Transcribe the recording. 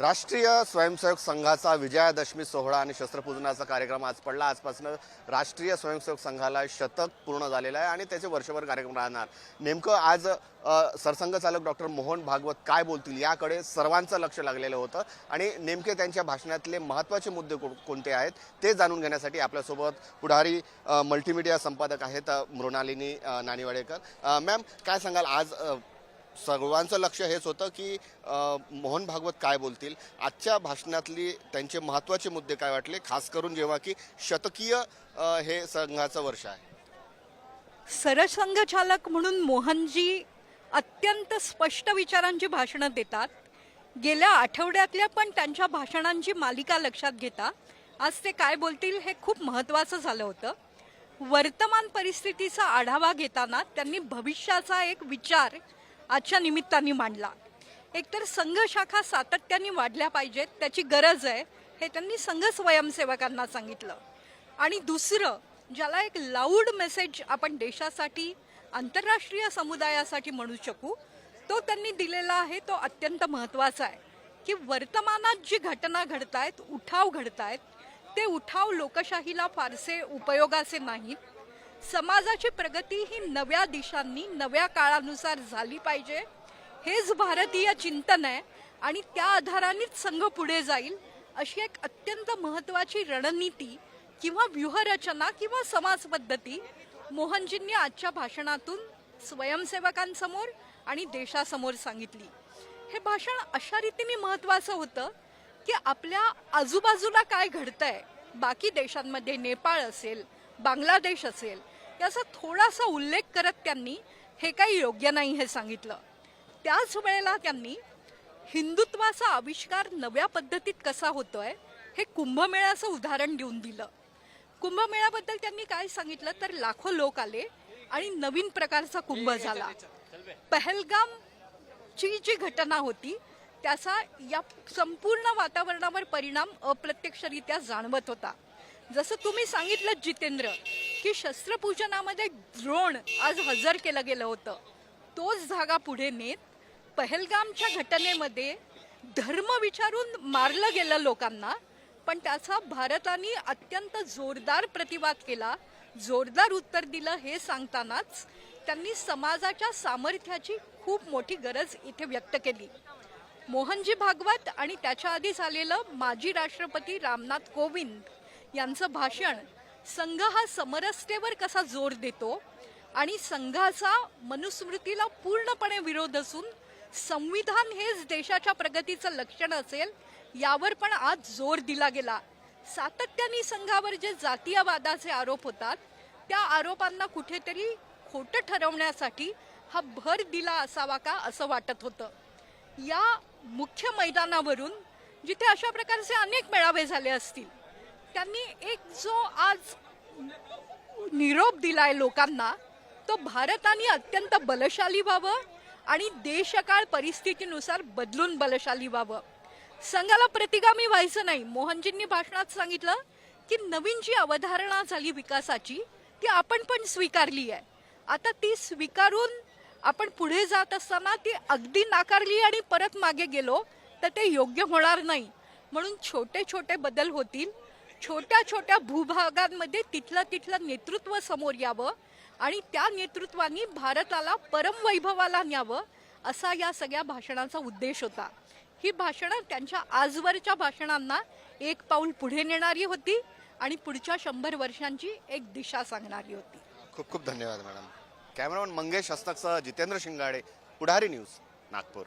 राष्ट्रीय स्वयंसेवक संघाचा विजयादशमी सोहळा आणि शस्त्रपूजनाचा कार्यक्रम आज पडला. आजपासून राष्ट्रीय स्वयंसेवक संघाला शतक पूर्ण झालेलं आहे आणि त्याचे वर्षभर कार्यक्रम राहणार. नेमकं आज सरसंघचालक डॉक्टर मोहन भागवत काय बोलतील याकडे सर्वांचं लक्ष लागलेलं होतं आणि नेमके त्यांच्या भाषणातले महत्त्वाचे मुद्दे कोणते आहेत ते जाणून घेण्यासाठी आपल्यासोबत पुढारी मल्टीमीडिया संपादक आहेत मृणालिनी अ, नानिवाडेकर. मॅम काय सांगाल आज सर्वांचं लक्ष हेच होतं की मोहन भागवत काय बोलतील? आजच्या भाषणातली त्यांचे महत्त्वाचे मुद्दे काय वाटले? खास करून जेव्हा की शतकीय हे संघाचं वर्ष आहे. सरसंघचालक म्हणून मोहनजी अत्यंत स्पष्ट विचारांची भाषणं देतात. गेल्या आठवड्यातल्या पण त्यांच्या भाषणांची मालिका लक्षात घेता आज ते काय बोलतील हे खूप महत्त्वाचं झालं होतं. वर्तमान परिस्थितीचा आढावा घेताना त्यांनी भविष्याचा एक विचार आजच्या निमित्ताने मांडला. एकतर संघ शाखा सातत्याने वाढल्या पाहिजेत त्याची गरज आहे हे त्यांनी संघ स्वयंसेवकांना सांगितलं. आणि दुसरं ज्याला एक लाऊड मेसेज आपण देशासाठी आंतरराष्ट्रीय समुदायासाठी म्हणू शकू तो त्यांनी दिलेला आहे तो अत्यंत महत्त्वाचा आहे. की वर्तमानात जी घटना घडत आहेत उठाव घडत आहेत ते उठाव लोकशाहीला फारसे उपयोगाचे नाहीत. समाजाची प्रगती ही नव्या दिशांनी नव्या काळानुसार झाली पाहिजे. हेच भारतीय चिंतन आहे आणि त्या आधारानेच संघ पुढे जाईल अशी एक अत्यंत महत्वाची रणनीती किंवा व्यूहरचना किंवा समाज पद्धती मोहनजींनी आजच्या भाषणातून स्वयंसेवकांसमोर आणि देशासमोर सांगितली. हे भाषण अशा रीतीने महत्वाचं होतं की आपल्या आजूबाजूला काय घडतंय बाकी देशांमध्ये नेपाळ असेल बांगलादेश असेल याचा थोडासा उल्लेख करत त्यांनी हे काही योग्य नाही हे सांगितलं. त्याच वेळेला त्यांनी हिंदुत्वाचा आविष्कार नव्या पद्धतीत कसा होतोय हे कुंभमेळ्याचं उदाहरण देऊन दिलं. कुंभमेळ्याबद्दल त्यांनी काय सांगितलं तर लाखो लोक आले आणि नवीन प्रकारचा कुंभ झाला. पहलगाम ची जी घटना होती त्याचा या संपूर्ण वातावरणावर परिणाम अप्रत्यक्षरित्या जाणवत होता. जसं तुम्ही सांगितलं जितेंद्र की शस्त्रपूजनामध्ये द्रोण आज हजर केलं गेलं होतं. तोच धागा पुढे नेत पहलगामच्या घटनेमध्ये धर्म विचारून मारलं गेलं लोकांना पण त्याचा भारताने अत्यंत जोरदार प्रतिवाद केला. जोरदार उत्तर दिलं हे सांगतानाच त्यांनी समाजाच्या सामर्थ्याची खूप मोठी गरज इथे व्यक्त केली. मोहनजी भागवत आणि त्याच्या आधी झालेलं माजी राष्ट्रपती रामनाथ कोविंद यांचं भाषण संघ हा समरसतेवर कसा जोर देतो आणि संघाचा मनुस्मृतीला पूर्णपणे विरोध असून संविधान हेच देशाच्या प्रगतीचं लक्षण असेल यावर पण आज जोर दिला गेला. सातत्याने संघावर जे जातीयवादाचे आरोप होतात त्या आरोपांना कुठेतरी खोटं ठरवण्यासाठी हा भर दिला असावा का असं वाटत होतं. या मुख्य मैदानावरून जिथे अशा प्रकारचे अनेक मेळावे झाले असतील त्यांनी एक जो आज निरोप दिलाय लोकांना तो भारताने अत्यंत बलशाली व्हावं आणि देशकाळ परिस्थितीनुसार बदलून बलशाली व्हावं. संघाला प्रतिगामी व्हायचं नाही. मोहनजींनी भाषणात सांगितलं की नवीन जी अवधारणा झाली विकासाची ती आपण पण स्वीकारली आहे. आता ती स्वीकारून आपण पुढे जात असताना ती अगदी नाकारली आणि परत मागे गेलो तर ते योग्य होणार नाही. म्हणून छोटे छोटे बदल होतील. छोट्या छोट्या भूभागांमध्ये तिथलं तिथलं नेतृत्व समोर यावं आणि त्या नेतृत्वानी भारताला परमवैभवाला न्यावं असा या सगळ्या भाषणांचा उद्देश होता. ही भाषणं त्यांच्या आजवरच्या भाषणांना एक पाऊल पुढे नेणारी होती आणि पुढच्या शंभर वर्षांची एक दिशा सांगणारी होती. खूप खूप धन्यवाद मॅडम. कॅमेरामन मंगेश हस्तकसह जितेंद्र शिंगाडे पुढारी न्यूज नागपूर.